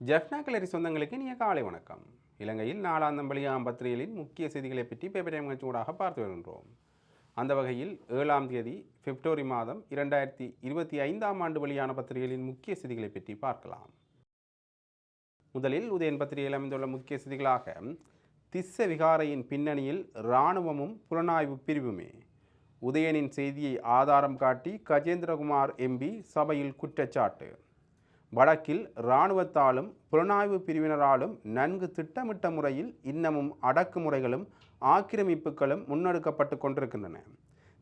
ஜெஃப்னா கிளரி சொந்தங்களுக்கு இனிய காலை வணக்கம். இலங்கையில் நாளாந்தம் வெளியாம் பத்திரிகைகளின் முக்கிய செய்திகளை பற்றி பேப்பர் டைம் ஊடாக பார்த்து வருகின்றோம். அந்த வகையில் ஏழாம் தேதி பிப்ரவரி மாதம் இரண்டாயிரத்தி இருபத்தி ஐந்தாம் ஆண்டு வெளியான பத்திரிகைகளின் முக்கிய செய்திகளை பற்றி பார்க்கலாம். முதலில் உதயன் பத்திரிகையில் அமைந்துள்ள முக்கிய செய்திகளாக திஸ்ஸ விகாரையின் பின்னணியில் இராணுவமும் புலனாய்வு பிரிவுமே. உதயனின் செய்தியை ஆதாரம் காட்டி கஜேந்திரகுமார் எம்பி சபையில் குற்றச்சாட்டு. வடக்கில் இராணுவத்தாலும் புலனாய்வு பிரிவினராலும் நன்கு திட்டமிட்ட முறையில் இன்னமும் அடக்குமுறைகளும் ஆக்கிரமிப்புகளும் முன்னெடுக்கப்பட்டு கொண்டிருக்கின்றன.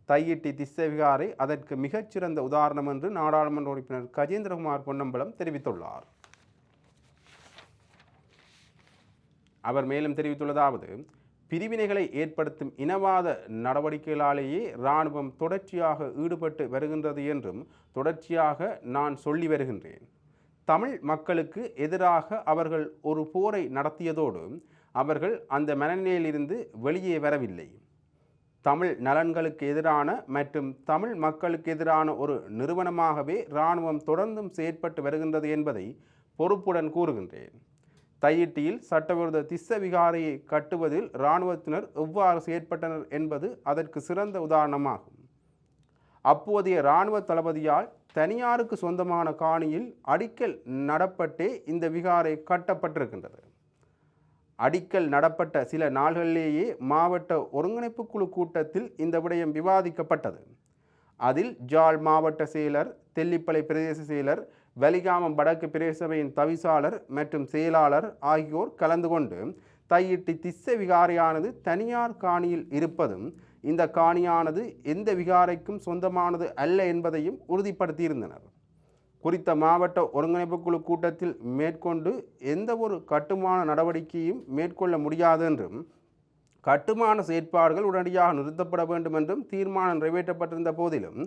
தையிட்டி திஸ்ஸவிகாரை அதற்கு மிகச்சிறந்த உதாரணம் என்று நாடாளுமன்ற உறுப்பினர் கஜேந்திரகுமார் பொன்னம்பலம் தெரிவித்துள்ளார். அவர் மேலும் தெரிவித்துள்ளதாவது பிரிவினைகளை ஏற்படுத்தும் இனவாத நடவடிக்கைகளாலேயே இராணுவம் தொடர்ச்சியாக ஈடுபட்டு வருகின்றது என்றும் தொடர்ச்சியாக நான் சொல்லி வருகின்றேன். தமிழ் மக்களுக்கு எதிராக அவர்கள் ஒரு போரை நடத்தியதோடு அவர்கள் அந்த மனநிலையிலிருந்து வெளியே வரவில்லை. தமிழ் நலன்களுக்கு எதிரான மற்றும் தமிழ் மக்களுக்கு எதிரான ஒரு நிறுவனமாகவே இராணுவம் தொடர்ந்தும் செயற்பட்டு வருகின்றது என்பதை பொறுப்புடன் கூறுகின்றேன். தையிட்டியில் சட்டவிரோத திஸ்ஸ விகாரையை கட்டுவதில் இராணுவத்தினர் எவ்வாறு செயற்பட்டனர் என்பது அதற்கு சிறந்த உதாரணமாகும். அப்போதைய இராணுவ தளபதியால் தனியாருக்கு சொந்தமான காணியில் அடிக்கல் நடப்பட்டே இந்த விகாரை கட்டப்பட்டிருக்கின்றது. அடிக்கல் நடப்பட்ட சில நாள்களிலேயே மாவட்ட ஒருங்கிணைப்பு குழு கூட்டத்தில் இந்த விடயம் விவாதிக்கப்பட்டது. அதில் ஜாழ் மாவட்ட செயலர் தெல்லிப்பளை பிரதேச செயலர் வலிகாமம் வடக்கு பிரதேசபையின் தவிசாளர் மற்றும் செயலாளர் ஆகியோர் கலந்து கொண்டு தையிட்டு திஸ்ஸ விகாரையானது தனியார் காணியில் இருப்பதும் இந்த காணியானது எந்த விகாரைக்கும் சொந்தமானது அல்ல என்பதையும் உறுதிப்படுத்தியிருந்தனர். குறித்த மாவட்ட ஒருங்கிணைப்பு குழு கூட்டத்தில் மேற்கொண்டு எந்த ஒரு கட்டுமான நடவடிக்கையும் மேற்கொள்ள முடியாது என்றும் கட்டுமான செயற்பாடுகள் உடனடியாக நிறுத்தப்பட வேண்டும் என்றும் தீர்மானம் நிறைவேற்றப்பட்டிருந்த போதிலும்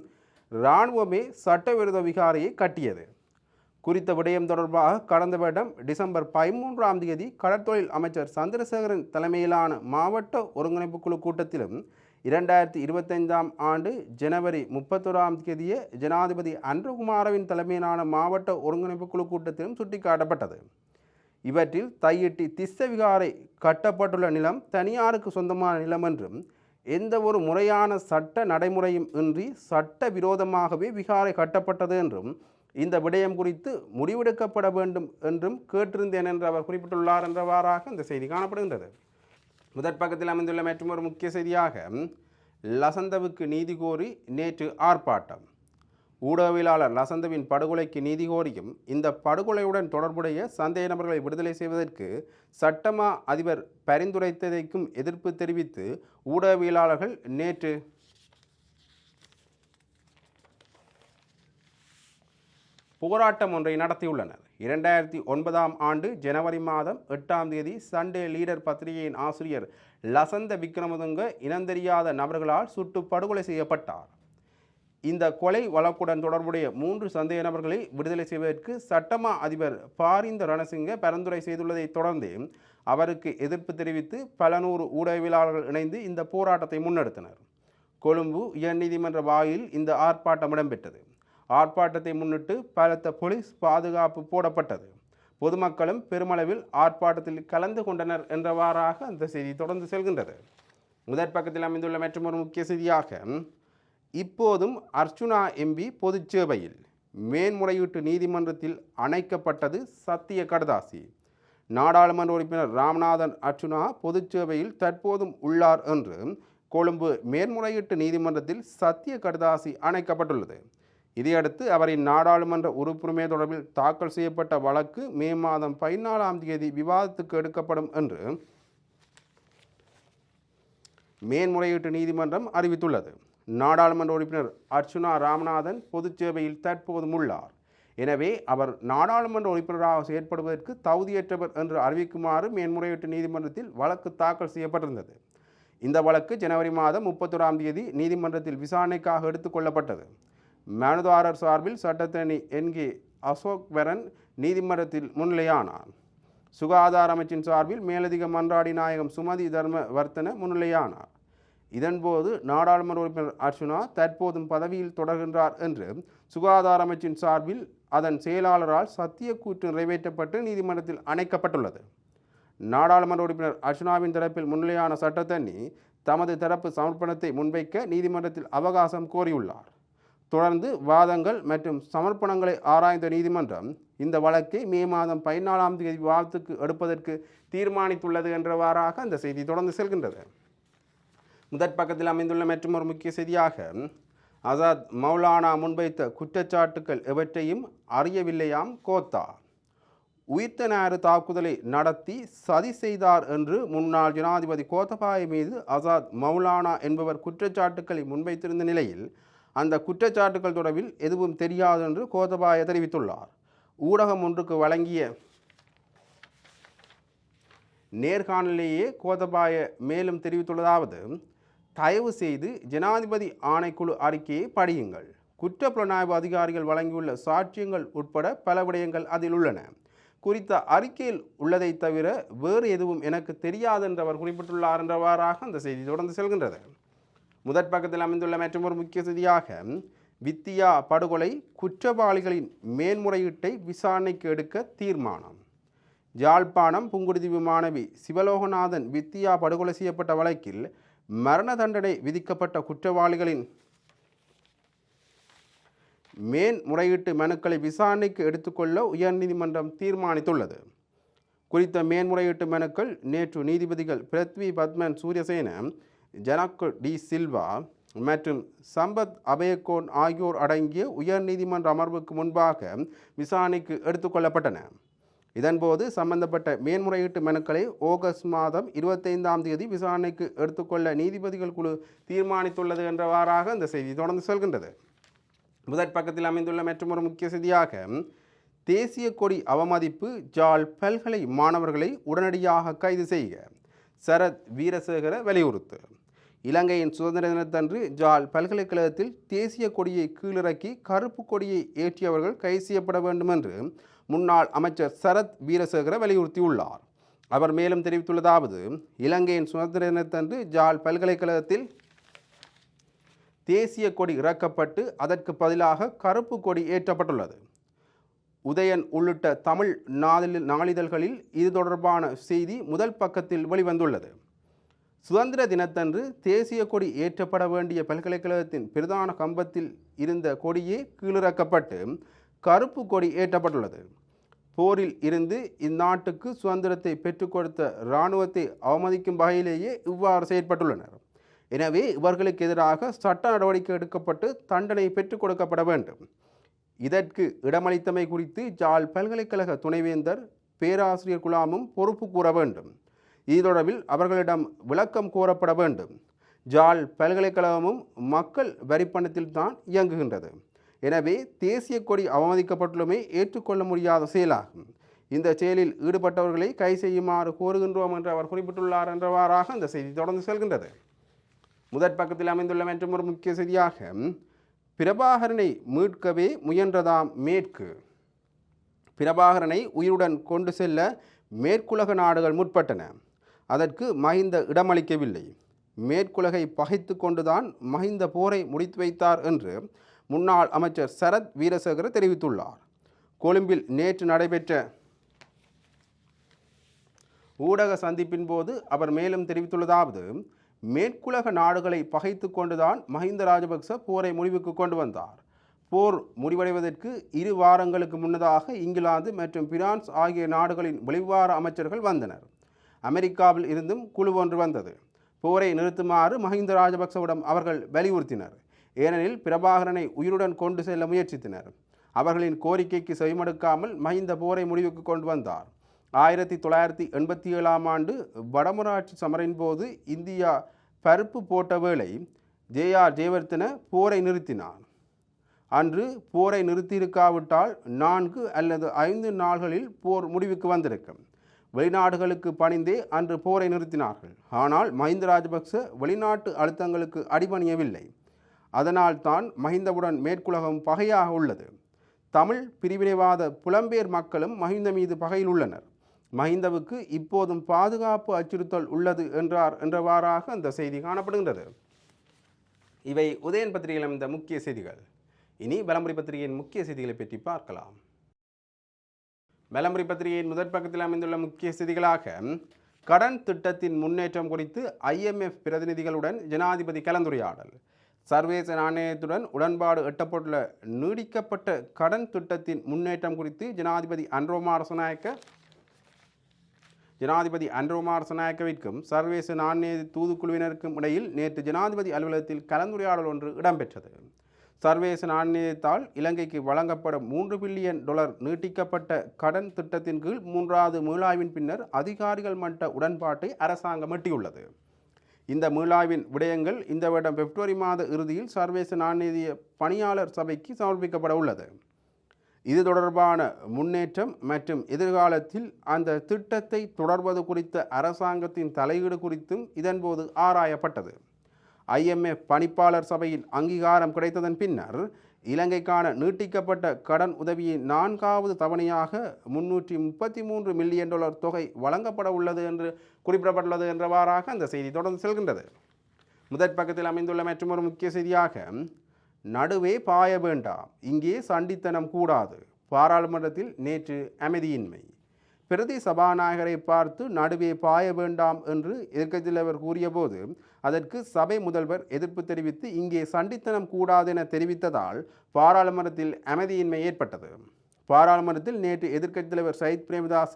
இராணுவமே சட்டவிரோத விகாரையை கட்டியது. குறித்த விடயம் தொடர்பாக கடந்த வருடம் டிசம்பர் பதிமூன்றாம் தேதி கடற்தொழில் அமைச்சர் சந்திரசேகரன் தலைமையிலான மாவட்ட ஒருங்கிணைப்பு குழு கூட்டத்திலும் இரண்டாயிரத்தி இருபத்தைந்தாம் ஆண்டு ஜனவரி முப்பத்தொராம் தேதிய ஜனாதிபதி அன்றகுமாரவின் தலைமையிலான மாவட்ட ஒருங்கிணைப்பு குழு கூட்டத்திலும் சுட்டிக்காட்டப்பட்டது. இவற்றில் தையிட்டி திஸ்ஸ விகாரை கட்டப்பட்டுள்ள நிலம் தனியாருக்கு சொந்தமான நிலம் என்றும் எந்த ஒரு முறையான சட்ட நடைமுறையும் இன்றி சட்ட விரோதமாகவே விகாரை கட்டப்பட்டது என்றும் இந்த விடயம் குறித்து முடிவெடுக்கப்பட வேண்டும் என்றும் கேட்டிருந்தேன் என்று அவர் குறிப்பிட்டுள்ளார் என்றவாறாக இந்த செய்தி காணப்படுகின்றது. முதற் பக்கத்தில் அமைந்துள்ள மற்றொரு முக்கிய செய்தியாக லசந்தவுக்கு நீதி கோரி நேற்று ஆர்ப்பாட்டம். ஊடகவியலாளர் லசந்தவின் படுகொலைக்கு நீதி கோரியும் இந்த படுகொலையுடன் தொடர்புடைய சந்தேக நபர்களை விடுதலை செய்வதற்கு சட்டமா அதிபர் பரிந்துரைத்ததைக்கும் எதிர்ப்பு தெரிவித்து ஊடகவியலாளர்கள் நேற்று போராட்டம் ஒன்றை நடத்தியுள்ளனர். இரண்டாயிரத்தி ஒன்பதாம் ஆண்டு ஜனவரி மாதம் எட்டாம் தேதி சண்டே லீடர் பத்திரிகையின் ஆசிரியர் லசந்த விக்ரமதுங்க இனந்தெரியாத நபர்களால் சுட்டு படுகொலை செய்யப்பட்டார். இந்த கொலை வழக்குடன் தொடர்புடைய மூன்று சந்தேக நபர்களை விடுதலை செய்வதற்கு சட்டமா அதிபர் பாரிந்த ரணசிங்க பரிந்துரை செய்துள்ளதை தொடர்ந்து அவருக்கு எதிர்ப்பு தெரிவித்து பல நூறு ஊடகவியலாளர்கள் இணைந்து இந்த போராட்டத்தை முன்னெடுத்தனர். கொழும்பு உயர்நீதிமன்ற வாயில் இந்த ஆர்ப்பாட்டம் இடம்பெற்றது. ஆர்ப்பாட்டத்தை முன்னிட்டு பலத்த போலீஸ் பாதுகாப்பு போடப்பட்டது. பொதுமக்களும் பெருமளவில் ஆர்ப்பாட்டத்தில் கலந்து கொண்டனர் என்றவாறாக அந்த செய்தி தொடர்ந்து செல்கின்றது. முதற் பக்கத்தில் அமைந்துள்ள மற்றொரு முக்கிய செய்தியாக இப்போதும் அர்ச்சுனா எம்பி பொதுச் சேவையில் மேன்முறையீட்டு நீதிமன்றத்தில் அணைக்கப்பட்டது சத்திய கடதாசி. நாடாளுமன்ற உறுப்பினர் ராமநாதன் அர்ச்சுனா பொதுச் சேவையில் தற்போதும் உள்ளார் என்று கொழும்பு மேன்முறையீட்டு நீதிமன்றத்தில் சத்திய கடதாசி அணைக்கப்பட்டுள்ளது. இதையடுத்து அவரின் நாடாளுமன்ற உறுப்புரிமை தொடர்பில் தாக்கல் செய்யப்பட்ட வழக்கு மே மாதம் பதினாலாம் தேதி விவாதத்துக்கு எடுக்கப்படும் என்று மேன்முறையீட்டு நீதிமன்றம் அறிவித்துள்ளது. நாடாளுமன்ற உறுப்பினர் அர்ச்சுனா ராமநாதன் பொதுச் சேவையில் தற்போதும் உள்ளார். எனவே அவர் நாடாளுமன்ற உறுப்பினராக செயற்படுவதற்கு தகுதியற்றவர் என்று அறிவிக்குமாறு மேன்முறையீட்டு நீதிமன்றத்தில் வழக்கு தாக்கல் செய்யப்பட்டிருந்தது. இந்த வழக்கு ஜனவரி மாதம் முப்பத்தொராம் தேதி நீதிமன்றத்தில் விசாரணைக்காக எடுத்துக்கொள்ளப்பட்டது மனுதாரர் சார்பில் சட்டத்தரணி என்கே அசோக் வரன் நீதிமன்றத்தில் முன்னிலையானார். சுகாதார அமைச்சின் சார்பில் மேலதிக மன்றாடி நாயகம் சுமதி தர்ம வர்த்தன முன்னிலையானார் இதன்போது நாடாளுமன்ற உறுப்பினர் அர்ச்சுனா தற்போதும் பதவியில் தொடர்கின்றார் என்று சுகாதார அமைச்சின் சார்பில் அதன் செயலாளரால் சத்திய கூற்று நிறைவேற்றப்பட்டு நீதிமன்றத்தில் அணைக்கப்பட்டுள்ளது. நாடாளுமன்ற உறுப்பினர் அர்ச்சனாவின் தரப்பில் முன்னிலையான சட்டத்தண்ணி தமது தரப்பு சமர்ப்பணத்தை முன்வைக்க நீதிமன்றத்தில் அவகாசம் கோரியுள்ளார். தொடர்ந்து வாதங்கள் மற்றும் சமர்ப்பணங்களை ஆராய்ந்த நீதிமன்றம் இந்த வழக்கை மே மாதம் பதினாலாம் தேதி விவாதத்துக்கு எடுப்பதற்கு தீர்மானித்துள்ளது என்றவாறாக அந்த செய்தி தொடர்ந்து செல்கின்றது. முதற் பக்கத்தில் அமைந்துள்ள மற்றும் ஒரு முக்கிய செய்தியாக ஆசாத் மௌலானா முன்வைத்த குற்றச்சாட்டுக்கள் எவற்றையும் அறியவில்லையாம் கோத்தா. உயிர்த்த நேரு தாக்குதலை நடத்தி சதி செய்தார் என்று முன்னாள் ஜனாதிபதி கோத்தபாய் மீது ஆசாத் மௌலானா என்பவர் குற்றச்சாட்டுக்களை முன்வைத்திருந்த நிலையில் அந்த குற்றச்சாட்டுக்கள் தொடர்பில் எதுவும் தெரியாது என்று கோத்தபாய தெரிவித்துள்ளார். ஊடகம் ஒன்றுக்கு வழங்கிய நேர்காணலிலேயே கோதபாய மேலும் தெரிவித்துள்ளதாவது தயவு செய்து ஜனாதிபதி ஆணைக்குழு அறிக்கையை படியுங்கள். குற்ற புலனாய்வு அதிகாரிகள் வழங்கியுள்ள சாட்சியங்கள் உட்பட பல விடயங்கள் அதில் உள்ளன. குறித்த அறிக்கையில் உள்ளதை தவிர வேறு எதுவும் எனக்கு தெரியாது என்று அவர் குறிப்பிட்டுள்ளார் என்றவாறாக அந்த செய்தி தொடர்ந்து செல்கின்றது. முதற் பக்கத்தில் அமைந்துள்ள மற்றொரு முக்கிய செய்தியாக வித்தியா படுகொலை குற்றவாளிகளின் மேன்முறையீட்டை விசாரணைக்கு எடுக்க தீர்மானம். யாழ்ப்பாணம் புங்குடுதீவு மாணவி சிவலோகநாதன் வித்தியா படுகொலை செய்யப்பட்ட வழக்கில் மரண தண்டனை விதிக்கப்பட்ட குற்றவாளிகளின் மேன்முறையீட்டு மனுக்களை விசாரணைக்கு எடுத்துக்கொள்ள உயர்நீதிமன்றம் தீர்மானித்துள்ளது. குறித்த மேன்முறையீட்டு மனுக்கள் நேற்று நீதிபதிகள் பிருத்வி பத்மன் சூரியசேன ஜனாக்கோ டி சில்வா மற்றும் சம்பத் அபயகோன் ஆகியோர் அடங்கிய உயர்நீதிமன்ற அமர்வுக்கு முன்பாக விசாரணைக்கு எடுத்துக்கொள்ளப்பட்டன இதன்போது சம்பந்தப்பட்ட மேன்முறையீட்டு மனுக்களை ஆகஸ்ட் மாதம் இருபத்தைந்தாம் தேதி விசாரணைக்கு எடுத்துக்கொள்ள நீதிபதிகள் குழு தீர்மானித்துள்ளது என்றவாறாக அந்த செய்தி தொடர்ந்து செல்கின்றது. முதற் பக்கத்தில் அமைந்துள்ள மற்றொரு முக்கிய செய்தியாக தேசிய கொடி அவமதிப்பு ஜால் பல்கலை மாணவர்களை உடனடியாக கைது செய்க. சரத் வீரசேகர வலியுறுத்து. இலங்கையின் சுதந்திர தினத்தன்று ஜால் பல்கலைக்கழகத்தில் தேசிய கொடியை கீழிறக்கி கருப்பு கொடியை ஏற்றியவர்கள் கைது செய்யப்பட வேண்டும் என்று முன்னாள் அமைச்சர் சரத் வீரசேகர வலியுறுத்தியுள்ளார். அவர் மேலும் தெரிவித்துள்ளதாவது இலங்கையின் சுதந்திர தினத்தன்று ஜால் பல்கலைக்கழகத்தில் தேசிய கொடி இறக்கப்பட்டு அதற்கு பதிலாக கருப்பு கொடி ஏற்றப்பட்டுள்ளது. உதயன் உள்ளிட்ட தமிழ் நாளிதழ்களில் இது தொடர்பான செய்தி முதல் பக்கத்தில் வெளிவந்துள்ளது. சுதந்திர தினத்தன்று தேசிய கொடி ஏற்றப்பட வேண்டிய பல்கலைக்கழகத்தின் பிரதான கம்பத்தில் இருந்த கொடியே கீழிறக்கப்பட்டு கருப்பு கொடி ஏற்றப்பட்டுள்ளது. போரில் இருந்து இந்நாட்டுக்கு சுதந்திரத்தை பெற்றுக் கொடுத்த இராணுவத்தை அவமதிக்கும் வகையிலேயே இவ்வாறு செயற்பட்டுள்ளனர். எனவே இவர்களுக்கு எதிராக சட்ட நடவடிக்கை எடுக்கப்பட்டு தண்டனை பெற்றுக் கொடுக்கப்பட வேண்டும். இதற்கு இடமளித்தமை குறித்து ஜாழ் பல்கலைக்கழக துணைவேந்தர் பேராசிரியர் குலாமும் பொறுப்பு கூற வேண்டும். இது தொடர்பில் அவர்களிடம் விளக்கம் கோரப்பட வேண்டும். ஜால் பல்கலைக்கழகமும் மக்கள் வரிப்பணத்தில் தான் இயங்குகின்றது. எனவே தேசிய கொடி அவமதிக்கப்பட்டுள்ளமை ஏற்றுக்கொள்ள முடியாத செயலாகும். இந்த செயலில் ஈடுபட்டவர்களை கை செய்யுமாறு கோருகின்றோம் என்று அவர் குறிப்பிட்டுள்ளார் என்றவாறாக அந்த செய்தி தொடர்ந்து செல்கின்றது. முதற் பக்கத்தில் அமைந்துள்ள மற்றும் ஒரு முக்கிய செய்தியாக பிரபாகரனை மீட்கவே முயன்றதாம் மேற்கு. பிரபாகரனை உயிருடன் கொண்டு செல்ல மேற்குலக நாடுகள் முற்பட்டன. அதற்கு மஹிந்த இடமளிக்கவில்லை. மேற்குலகை பகைத்து கொண்டுதான் மஹிந்த போரை முடித்து வைத்தார் என்று முன்னாள் அமைச்சர் சரத் வீரசேகர தெரிவித்துள்ளார். கொழும்பில் நேற்று நடைபெற்ற ஊடக சந்திப்பின் போது அவர் மேலும் தெரிவித்துள்ளதாவது மேற்குலக நாடுகளை பகைத்து கொண்டுதான் மஹிந்த ராஜபக்ச போரை முடிவுக்கு கொண்டு வந்தார். போர் முடிவடைவதற்கு இரு வாரங்களுக்கு முன்னதாக இங்கிலாந்து மற்றும் பிரான்ஸ் ஆகிய நாடுகளின் வெளிவார அமைச்சர்கள் வந்தனர். அமெரிக்காவில் இருந்தும் குழு ஒன்று வந்தது. போரை நிறுத்துமாறு மஹிந்த ராஜபக்சவிடம் அவர்கள் வலியுறுத்தினர். ஏனெனில் பிரபாகரனை உயிருடன் கொண்டு செல்ல முயற்சித்தனர். அவர்களின் கோரிக்கைக்கு செவிமடுக்காமல் மஹிந்த போரை முடிவுக்கு கொண்டு வந்தார். ஆயிரத்தி தொள்ளாயிரத்தி எண்பத்தி ஏழாம் ஆண்டு வடமராட்சி சமரின் போது இந்தியா பருப்பு போட்ட வேளை ஜே ஆர் ஜெயவர்த்தன போரை நிறுத்தினார். அன்று போரை நிறுத்தியிருக்காவிட்டால் நான்கு அல்லது ஐந்து நாள்களில் போர் முடிவுக்கு வந்திருக்கும். வெளிநாடுகளுக்கு பணிந்தே அன்று போரை நிறுத்தினார்கள். ஆனால் மஹிந்த ராஜபக்ச வெளிநாட்டு அழுத்தங்களுக்கு அடிபணியவில்லை. அதனால் தான் மஹிந்தவுடன் மேற்குலகம் பகையாக உள்ளது. தமிழ் பிரிவினைவாத புலம்பெயர் மக்களும் மஹிந்த மீது பகையில் உள்ளனர். மஹிந்தவுக்கு இப்போதும் பாதுகாப்பு அச்சுறுத்தல் உள்ளது என்றார் என்றவாறாக அந்த செய்தி காணப்படுகின்றது. இவை உதயன் பத்திரிகையில் அமைந்த முக்கிய செய்திகள். இனி பலமுறை பத்திரிகையின் முக்கிய செய்திகளை பற்றி பார்க்கலாம். மெலம்பரி பத்திரிகையின் முதற் பக்கத்தில் அமைந்துள்ள முக்கிய செய்திகளாக கடன் திட்டத்தின் முன்னேற்றம் குறித்து ஐஎம்எஃப் பிரதிநிதிகளுடன் ஜனாதிபதி கலந்துரையாடல். சர்வதேச நாணயத்துடன் உடன்பாடு எட்டப்பட்டுள்ள நீடிக்கப்பட்ட கடன் திட்டத்தின் முன்னேற்றம் குறித்து ஜனாதிபதி அன்ரோமார் சனாயக்க ஜனாதிபதி அன்ரோமார் சனாயக்கவிற்கும் சர்வதேச நாணய தூதுக்குழுவினருக்கும் இடையில் நேற்று ஜனாதிபதி அலுவலகத்தில் கலந்துரையாடல் ஒன்று இடம்பெற்றது. சர்வதேச நாணயத்தால் இலங்கைக்கு வழங்கப்படும் மூன்று பில்லியன் டாலர் நீட்டிக்கப்பட்ட கடன் திட்டத்தின் கீழ் மூன்றாவது மீளாய்வின் பின்னர் அதிகாரிகள் மட்ட உடன்பாட்டை அரசாங்கம் எட்டியுள்ளது. இந்த மீளாய்வின் விடயங்கள் இந்த வருடம் பிப்ரவரி மாத இறுதியில் சர்வதேச நாணய பணியாளர் சபைக்கு சமர்ப்பிக்கப்பட உள்ளது. இது தொடர்பான முன்னேற்றம் மற்றும் எதிர்காலத்தில் அந்த திட்டத்தை தொடர்வது குறித்த அரசாங்கத்தின் தலையீடு குறித்தும் இதன்போது ஆராயப்பட்டது. ஐஎம்எஃப் பணிப்பாளர் சபையின் அங்கீகாரம் கிடைத்ததன் பின்னர் இலங்கைக்கான நீட்டிக்கப்பட்ட கடன் உதவியின் நான்காவது தவணையாக முன்னூற்றி முப்பத்தி மூன்று மில்லியன் டாலர் தொகை வழங்கப்பட உள்ளது என்று குறிப்பிடப்பட்டுள்ளது என்றவாறாக அந்த செய்தி தொடர்ந்து செல்கின்றது. முதற் பக்கத்தில் அமைந்துள்ள மற்றொரு முக்கிய செய்தியாக நடுவே பாய வேண்டாம் இங்கே சண்டித்தனம் கூடாது பாராளுமன்றத்தில் நேற்று அமைதியின்மை. பிரதி சபாநாயகரை பார்த்து நடுவே பாய வேண்டாம் என்று எதிர்க்கட்சித் தலைவர் கூறியபோது அதற்கு சபை முதல்வர் எதிர்ப்பு தெரிவித்து இங்கே சண்டித்தனம் கூடாது என தெரிவித்ததால் பாராளுமன்றத்தில் அமைதியின்மை ஏற்பட்டது. பாராளுமன்றத்தில் நேற்று எதிர்க்கட்சித் தலைவர் சயித் பிரேமதாச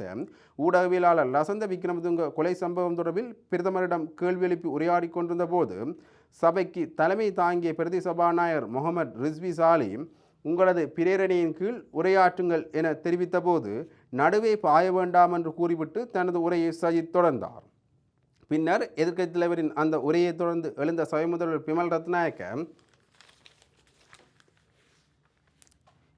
ஊடகவியலாளர் லசந்த விக்ரமதுங்க கொலை சம்பவம் தொடர்பில் பிரதமரிடம் கேள்வி எழுப்பி உரையாடி கொண்டிருந்த போது சபைக்கு தலைமை தாங்கிய பிரதி சபாநாயகர் முகமது ரிஸ்வி சாலி உங்களது பிரேரணையின் கீழ் உரையாற்றுங்கள் என தெரிவித்தபோது நடுவே பாய வேண்டாம் என்று கூறிவிட்டு தனது உரையை சஜித் தொடர்ந்தார். பின்னர் எதிர்க்கட்சித் தலைவரின் அந்த உரையை தொடர்ந்து எழுந்த சபை முதல்வர் பிமல் ரத்நாயக்க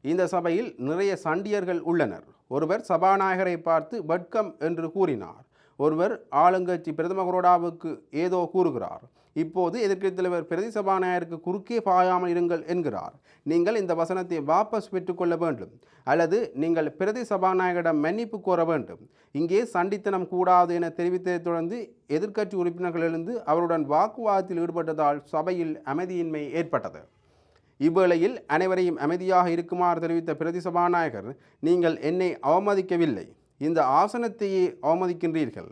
இந்த சபையில் நிறைய சண்டியர்கள் உள்ளனர். ஒருவர் சபாநாயகரை பார்த்து வட்கம் என்று கூறினார். ஒருவர் ஆளுங்கட்சி பிரதம கொரோடாவுக்கு ஏதோ கூறுகிறார். இப்போது எதிர்க்கட்சித் தலைவர் பிரதி சபாநாயகருக்கு குறுக்கே பாயாமல் இருங்கள் என்கிறார். நீங்கள் இந்த வசனத்தை வாபஸ் பெற்றுக்கொள்ள வேண்டும். அல்லது நீங்கள் பிரதி சபாநாயகரிடம் மன்னிப்பு கோர வேண்டும். இங்கே சண்டித்தனம் கூடாது என தெரிவித்ததைத் தொடர்ந்து எதிர்க்கட்சி உறுப்பினர்களிலிருந்து அவருடன் வாக்குவாதத்தில் ஈடுபட்டதால் சபையில் அமைதியின்மை ஏற்பட்டது. இவ்வேளையில் அனைவரையும் அமைதியாக இருக்குமாறு தெரிவித்த பிரதி சபாநாயகர் நீங்கள் என்னை அவமதிக்கவில்லை. இந்த ஆசனத்தையே அவமதிக்கின்றீர்கள்.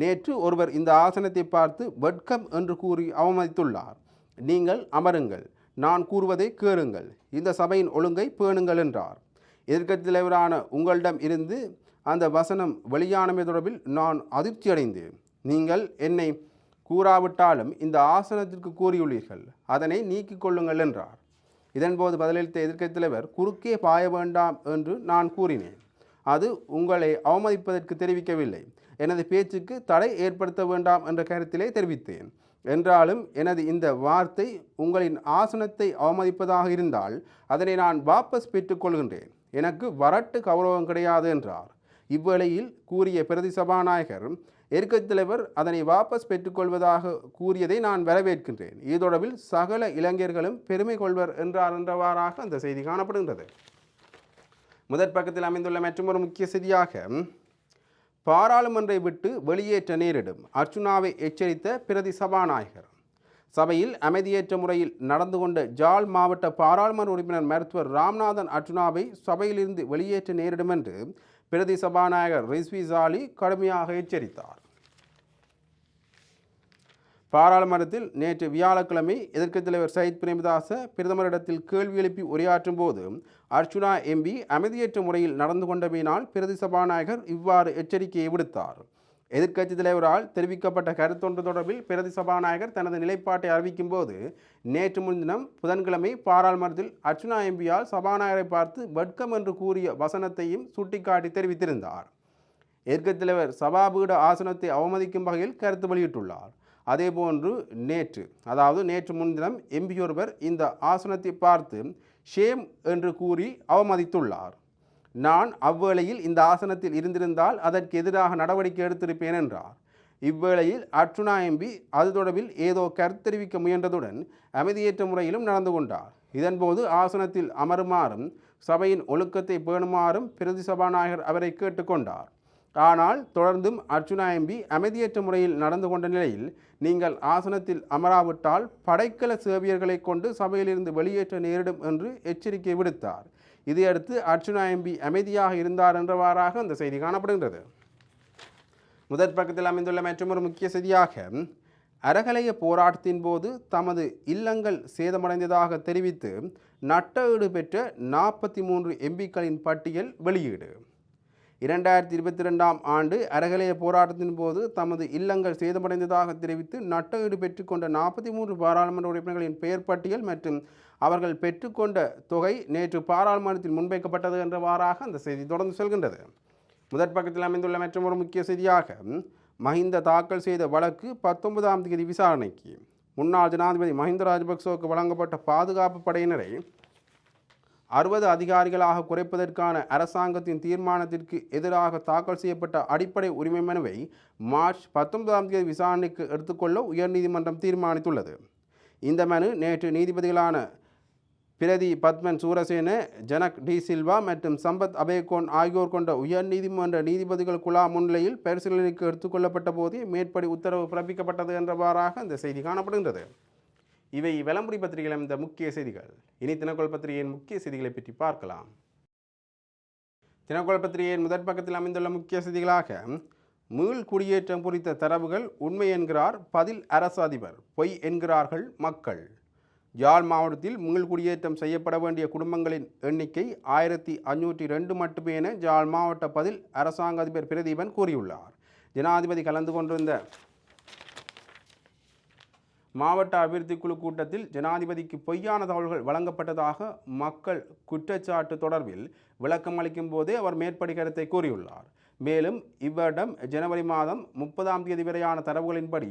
நேற்று ஒருவர் இந்த ஆசனத்தை பார்த்து வெட்கம் என்று கூறி அவமதித்துள்ளார். நீங்கள் அமருங்கள். நான் கூறுவதை கேளுங்கள். இந்த சபையின் ஒழுங்கை பேணுங்கள் என்றார். எதிர்க்கட்சித் தலைவரான உங்களிடம் இருந்து அந்த வசனம் வெளியானமை தொடர்பில் நான் அதிர்ச்சியடைந்தேன். நீங்கள் என்னை கூறாவிட்டாலும் இந்த ஆசனத்திற்கு கூறியுள்ளீர்கள். அதனை நீக்கிக் கொள்ளுங்கள் என்றார். இதன்போது பதிலளித்த எதிர்க்கட்சி தலைவர் குறுக்கே பாய வேண்டாம் என்று நான் கூறினேன். அது உங்களை அவமதிப்பதற்கு தெரிவிக்கவில்லை. எனது பேச்சுக்கு தடை ஏற்படுத்த வேண்டாம் என்ற கருத்திலே தெரிவித்தேன். என்றாலும் எனது இந்த வார்த்தை உங்களின் ஆசனத்தை அவமதிப்பதாக இருந்தால் அதனை நான் வாபஸ் பெற்றுக்கொள்கின்றேன் எனக்கு வரட்டு கௌரவம் கிடையாது என்றார். இவ்வேளையில் கூறிய பிரதி சபாநாயகர் எதிர்க்கட்சித் தலைவர் அதனை வாபஸ் பெற்றுக்கொள்வதாக கூறியதை நான் வரவேற்கின்றேன். இது தொடர்பில் சகல இளைஞர்களும் பெருமை கொள்வர் என்றார் என்றவாறாக அந்த செய்தி காணப்படுகின்றது. முதற் பக்கத்தில் அமைந்துள்ள மற்றொரு முக்கிய செய்தியாக பாராளுமன்றை விட்டு வெளியேற்ற நேரிடும். அர்ச்சுனாவை எச்சரித்த பிரதி சபாநாயகர். சபையில் அமைதியேற்ற முறையில் நடந்து கொண்ட ஜால் மாவட்ட பாராளுமன்ற உறுப்பினர் மருத்துவர் ராம்நாதன் அர்ச்சுனாவை சபையிலிருந்து வெளியேற்ற நேரிடும் என்று பிரதி சபாநாயகர் ரிஸ்வி ஜாலி கடுமையாக எச்சரித்தார். பாராளுமன்றத்தில் நேற்று வியாழக்கிழமை எதிர்க்கட்சித் தலைவர் சயித் பிரேமதாச பிரதமரிடத்தில் கேள்வி எழுப்பி உரையாற்றும் போது அர்ச்சுனா எம்பி அமைதியற்ற முறையில் நடந்து கொண்டமையினால் பிரதி சபாநாயகர் இவ்வாறு எச்சரிக்கையை விடுத்தார். எதிர்க்கட்சித் தலைவரால் தெரிவிக்கப்பட்ட கருத்தொன்று தொடர்பில் பிரதி சபாநாயகர் தனது நிலைப்பாட்டை அறிவிக்கும் போது நேற்று முன்தினம் புதன்கிழமை பாராளுமன்றத்தில் அர்ச்சுனா எம்பியால் சபாநாயகரை பார்த்து வெட்கம் என்று கூறிய வசனத்தையும் சுட்டிக்காட்டி தெரிவித்திருந்தார். எதிர்க்கட்சித் தலைவர் சபாபீட ஆசனத்தை அவமதிக்கும் வகையில் கருத்து வெளியிட்டுள்ளார். அதேபோன்று நேற்று அதாவது நேற்று முன்தினம் எம்பியொருவர் இந்த ஆசனத்தை பார்த்து ஷேம் என்று கூறி அவமதித்துள்ளார். நான் அவ்வேளையில் இந்த ஆசனத்தில் இருந்திருந்தால் அதற்கு எதிராக நடவடிக்கை எடுத்திருப்பேன் என்றார். இவ்வேளையில் அர்ச்சுனா எம்பி அது தொடர்பில் ஏதோ கருத்தெரிவிக்க முயன்றதுடன் அமைதியேற்ற முறையிலும் நடந்து கொண்டார். இதன்போது ஆசனத்தில் அமருமாறும் சபையின் ஒழுக்கத்தை பேணுமாறும் பிரதி சபாநாயகர் அவரை கேட்டுக்கொண்டார். ஆனால் தொடர்ந்தும் அர்ச்சுனா எம்பி அமைதியற்ற முறையில் நடந்து கொண்ட நிலையில் நீங்கள் ஆசனத்தில் அமராவிட்டால் படைக்கல சேவியர்களை கொண்டு சபையிலிருந்து வெளியேற்ற நேரிடும் என்று எச்சரிக்கை விடுத்தார். இதையடுத்து அர்ச்சுனா எம்பி அமைதியாக இருந்தார் என்றவாறாக அந்த செய்தி காணப்படுகின்றது. முதற் பக்கத்தில் அமைந்துள்ள மற்றொரு முக்கிய செய்தியாக அரகலைய போராட்டத்தின் போது தமது இல்லங்கள் சேதமடைந்ததாக தெரிவித்து நட்ட ஈடு பெற்ற நாற்பத்தி மூன்று எம்பிக்களின் பட்டியல் வெளியீடு. இரண்டாயிரத்தி இருபத்தி ரெண்டாம் ஆண்டு அறகலைய போராட்டத்தின் போது தமது இல்லங்கள் சேதமடைந்ததாக தெரிவித்து நட்டஈடு பெற்றுக்கொண்ட நாற்பத்தி மூன்று பாராளுமன்ற உறுப்பினர்களின் பெயர் பட்டியல் மற்றும் அவர்கள் பெற்றுக்கொண்ட தொகை நேற்று பாராளுமன்றத்தில் முன்வைக்கப்பட்டது என்றவாறாக அந்த செய்தி தொடர்ந்து செல்கின்றது. முதற் பக்கத்தில் அமைந்துள்ள மற்றொரு முக்கிய செய்தியாக மஹிந்த தாக்கல் செய்த வழக்கு பத்தொன்பதாம் தேதி விசாரணைக்கு. முன்னாள் ஜனாதிபதி மஹிந்த ராஜபக்சோவுக்கு வழங்கப்பட்ட பாதுகாப்பு படையினரை அறுபது அதிகாரிகளாக குறைப்பதற்கான அரசாங்கத்தின் தீர்மானத்திற்கு எதிராக தாக்கல் செய்யப்பட்ட அடிப்படை உரிமை மனுவை மார்ச் பத்தொன்பதாம் தேதி விசாரணைக்கு எடுத்துக்கொள்ள உயர்நீதிமன்றம் தீர்மானித்துள்ளது. இந்த மனு நேற்று நீதிபதிகளான பிரதி பத்மன் சூரசேன ஜனக் டி சில்வா மற்றும் சம்பத் அபேகோன் ஆகியோர் கொண்ட உயர்நீதிமன்ற நீதிபதிகள் குழா முன்னிலையில் பரிசீலனைக்கு எடுத்துக்கொள்ளப்பட்ட போதே மேற்படி உத்தரவு பிறப்பிக்கப்பட்டது என்றவாறாக இந்த செய்தி காணப்படுகின்றது. இவை விளம்பரி பத்திரிகையில் இந்த முக்கிய செய்திகள். இனி தினக்கோள் பத்திரிகையின் முக்கிய செய்திகளை பற்றி பார்க்கலாம். தினக்கோள் பத்திரிகையின் முதற் பக்கத்தில் அமைந்துள்ள முக்கிய செய்திகளாக மீள் குடியேற்றம் குறித்த தரவுகள் உண்மை என்கிறார் பதில் அரசு அதிபர் பொய் என்கிறார்கள் மக்கள். யாழ் மாவட்டத்தில் மீள் குடியேற்றம் செய்யப்பட வேண்டிய குடும்பங்களின் எண்ணிக்கை ஆயிரத்தி அஞ்சூற்றி ரெண்டு மட்டுமே என யாழ் மாவட்ட பதில் அரசாங்க அதிபர் பிரதீபன் கூறியுள்ளார். ஜனாதிபதி கலந்து கொண்டிருந்த மாவட்ட அபிவிருத்தி குழு கூட்டத்தில் ஜனாதிபதிக்கு பொய்யான தகவல்கள் வழங்கப்பட்டதாக மக்கள் குற்றச்சாட்டு தொடர்பில் விளக்கம் அளிக்கும் போதே அவர் மேற்படி கருத்தை கூறியுள்ளார். மேலும் இவ்வருடம் ஜனவரி மாதம் முப்பதாம் தேதி வரையான தரவுகளின்படி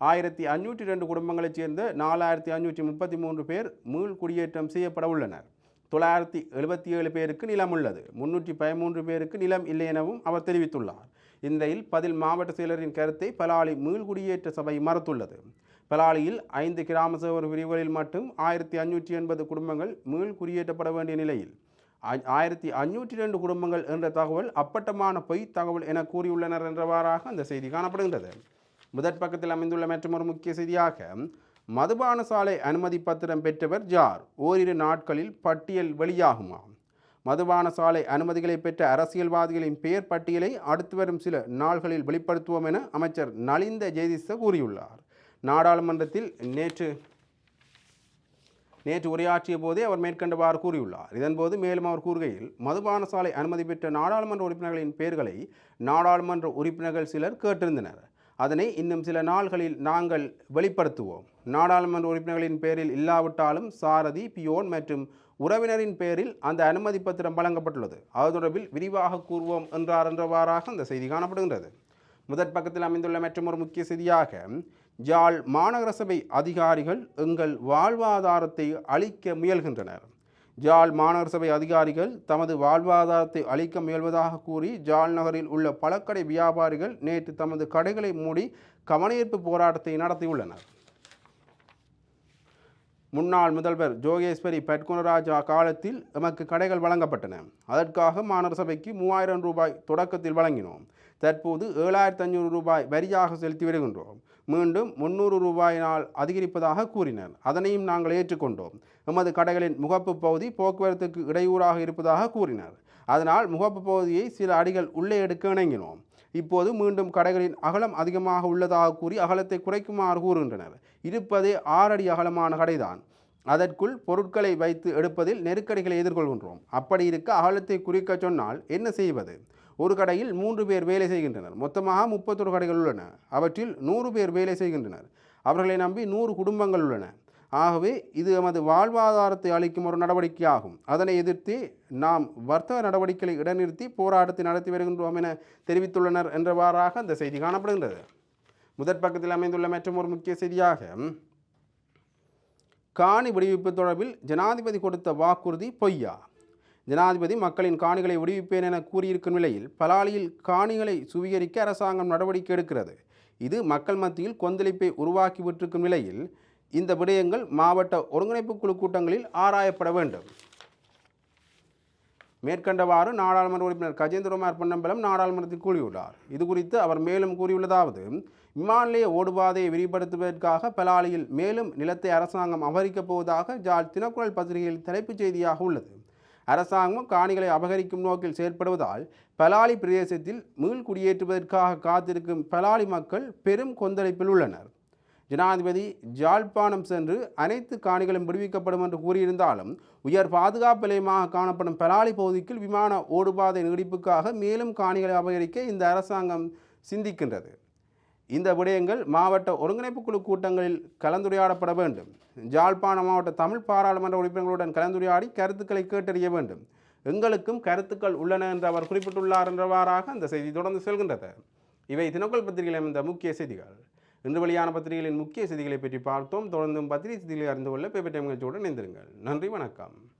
ஆயிரத்தி அஞ்சூற்றி ரெண்டு குடும்பங்களைச் சேர்ந்த நாலாயிரத்தி அஞ்சூற்றி முப்பத்தி மூன்று பேர் மீள் குடியேற்றம் செய்யப்பட உள்ளனர். தொள்ளாயிரத்தி எழுபத்தி ஏழு பேருக்கு நிலம் உள்ளது. முன்னூற்றி பதிமூன்று பேருக்கு நிலம் இல்லை எனவும் அவர் தெரிவித்துள்ளார். இந்நிலையில் பதில் மாவட்ட செயலரின் கருத்தை பலாலி மீள் குடியேற்ற சபை மறுத்துள்ளது. பலாலியில் ஐந்து கிராம சேவர் பிரிவுகளில் மட்டும் ஆயிரத்தி அஞ்சூற்றி எண்பது குடும்பங்கள் மீள் குறியேற்றப்பட வேண்டிய நிலையில் ஆயிரத்தி அஞ்சூற்றி ரெண்டு குடும்பங்கள் என்ற தகவல் அப்பட்டமான பொய் தகவல் என கூறியுள்ளனர் என்றவாறாக அந்த செய்தி காணப்படுகின்றது. முதற் பக்கத்தில் அமைந்துள்ள மற்றொரு முக்கிய செய்தியாக மதுபான சாலை அனுமதி பத்திரம் பெற்றவர் ஜார் ஓரிரு நாட்களில் பட்டியல் வெளியாகுமா? மதுபான சாலை அனுமதிகளை பெற்ற அரசியல்வாதிகளின் பெயர் பட்டியலை அடுத்து வரும் சில நாள்களில் வெளிப்படுத்துவோம் என அமைச்சர் நலிந்த ஜெயதிச கூறியுள்ளார். நாடாளுமன்றத்தில் நேற்று நேற்று உரையாற்றிய போதே அவர் மேற்கண்டவாறு கூறியுள்ளார். இதன்போது மேலும் அவர் கூறுகையில் மதுபான சாலை அனுமதி பெற்ற நாடாளுமன்ற உறுப்பினர்களின் பெயர்களை நாடாளுமன்ற உறுப்பினர்கள் சிலர் கேட்டிருந்தனர். அதனை இன்னும் சில நாள்களில் நாங்கள் வெளிப்படுத்துவோம். நாடாளுமன்ற உறுப்பினர்களின் பெயரில் இல்லாவிட்டாலும் சாரதி பியோன் மற்றும் உறவினரின் பெயரில் அந்த அனுமதி பத்திரம் வழங்கப்பட்டுள்ளது. அது தொடர்பில் விரிவாக கூறுவோம் என்றார் என்றவாறாக அந்த செய்தி காணப்படுகின்றது. முதற் பக்கத்தில் அமைந்துள்ள மற்றும் ஒரு முக்கிய செய்தியாக யாழ் மாநகர சபை அதிகாரிகள் எங்கள் வாழ்வாதாரத்தை அளிக்க முயல்கின்றனர். ஜாழ் மாநகர சபை அதிகாரிகள் தமது வாழ்வாதாரத்தை அளிக்க முயல்வதாக கூறி ஜாழ் நகரில் உள்ள பழக்கடை வியாபாரிகள் நேற்று தமது கடைகளை மூடி கவனஈர்ப்பு போராட்டத்தை நடத்தியுள்ளனர். முன்னாள் முதல்வர் ஜோகேஸ்வரி பட்குணராஜா காலத்தில் எமக்கு கடைகள் வழங்கப்பட்டன. அதற்காக மாநகர சபைக்கு மூவாயிரம் ரூபாய் தொடக்கத்தில் வழங்கினோம். தற்போது ஏழாயிரத்தி ஐநூறு ரூபாய் வரியாக செலுத்தி வருகின்றோம். மீண்டும் முன்னூறு ரூபாயினால் அதிகரிப்பதாக கூறினர். அதனையும் நாங்கள் ஏற்றுக்கொண்டோம். எமது கடைகளின் முகப்பு பகுதி போக்குவரத்துக்கு இடையூறாக இருப்பதாக கூறினர். அதனால் முகப்பு பகுதியை சில அடிகள் உள்ளே எடுக்க இணங்கினோம். இப்போது மீண்டும் கடைகளின் அகலம் அதிகமாக உள்ளதாக கூறி அகலத்தை குறைக்குமாறு கூறுகின்றனர். இருப்பதே ஆறடி அகலமான கடைதான். அதற்குள் பொருட்களை வைத்து எடுப்பதில் நெருக்கடிகளை எதிர்கொள்கின்றோம். அப்படி இருக்க அகலத்தை குறிக்க சொன்னால் என்ன செய்வது? ஒரு கடையில் மூன்று பேர் வேலை செய்கின்றனர். மொத்தமாக முப்பத்தொரு கடைகள் உள்ளன. அவற்றில் நூறு பேர் வேலை செய்கின்றனர். அவர்களை நம்பி நூறு குடும்பங்கள் உள்ளன. ஆகவே இது எமது வாழ்வாதாரத்தை அளிக்கும் ஒரு நடவடிக்கையாகும். அதனை எதிர்த்து நாம் வர்த்தக நடவடிக்கைகளை இடைநிறுத்தி போராட்டத்தை நடத்தி வருகின்றோம் என தெரிவித்துள்ளனர் என்றவாறாக அந்த செய்தி காணப்படுகின்றது. முதற் பக்கத்தில் அமைந்துள்ள மற்றும் ஒரு முக்கிய செய்தியாக காணி விடுவிப்பு தொடர்பில் ஜனாதிபதி கொடுத்த வாக்குறுதி பொய்யா? ஜனாதிபதி மக்களின் காணிகளை விடுவிப்பேன் என கூறியிருக்கும் நிலையில் பலாலியில் காணிகளை சுவீகரிக்க அரசாங்கம் நடவடிக்கை எடுக்கிறது. இது மக்கள் மத்தியில் கொந்தளிப்பை உருவாக்கிவிட்டிருக்கும் நிலையில் இந்த விடயங்கள் மாவட்ட ஒருங்கிணைப்பு குழு கூட்டங்களில் ஆராயப்பட வேண்டும். மேற்கண்டவாறு நாடாளுமன்ற உறுப்பினர் கஜேந்திரகுமார் பொன்னம்பலம் நாடாளுமன்றத்தில் கூறியுள்ளார். இது குறித்து அவர் மேலும் கூறியுள்ளதாவது விமான நிலைய ஓடுபாதையை விரிவுபடுத்துவதற்காக பலாலியில் மேலும் நிலத்தை அரசாங்கம் அபகரிக்கப் போவதாக ஜால் தினக்குரல் பத்திரிகையில் தலைப்புச் செய்தியாக உள்ளது. அரசாங்கமும் காணிகளை அபகரிக்கும் நோக்கில் செயற்படுவதால் பலாலி பிரதேசத்தில் மீள் குடியேற்றுவதற்காக காத்திருக்கும் பலாலி மக்கள் பெரும் கொந்தளிப்பில் உள்ளனர். ஜனாதிபதி ஜாழ்ப்பாணம் சென்று அனைத்து காணிகளும் விடுவிக்கப்படும் என்று கூறியிருந்தாலும் உயர் பாதுகாப்பு நிலையமாக காணப்படும் பலாலி பகுதிக்கு விமான ஓடுபாதை நீடிப்புக்காக மேலும் காணிகளை அபகரிக்க இந்த அரசாங்கம் சிந்திக்கின்றது. இந்த விடயங்கள் மாவட்ட ஒருங்கிணைப்பு குழு கூட்டங்களில் கலந்துரையாடப்பட வேண்டும். ஜாழ்ப்பாண மாவட்ட தமிழ் பாராளுமன்ற உறுப்பினர்களுடன் கலந்துரையாடி கருத்துக்களை கேட்டறிய வேண்டும். எங்களுக்கும் கருத்துக்கள் உள்ளன என்று அவர் குறிப்பிட்டுள்ளார் என்றவாறாக அந்த செய்தி தொடர்ந்து செல்கின்றது. இவை தினக்கல் பத்திரிகையில் அமைந்த முக்கிய செய்திகள். இன்று வெளியான பத்திரிகைகளின் முக்கிய செய்திகளை பற்றி பார்த்தோம். தொடர்ந்தும் பத்திரிகை செய்திகளை அறிந்து கொள்ள பேப்பர் டைம் நிகழ்ச்சியுடன் இணைந்திருங்கள். நன்றி வணக்கம்.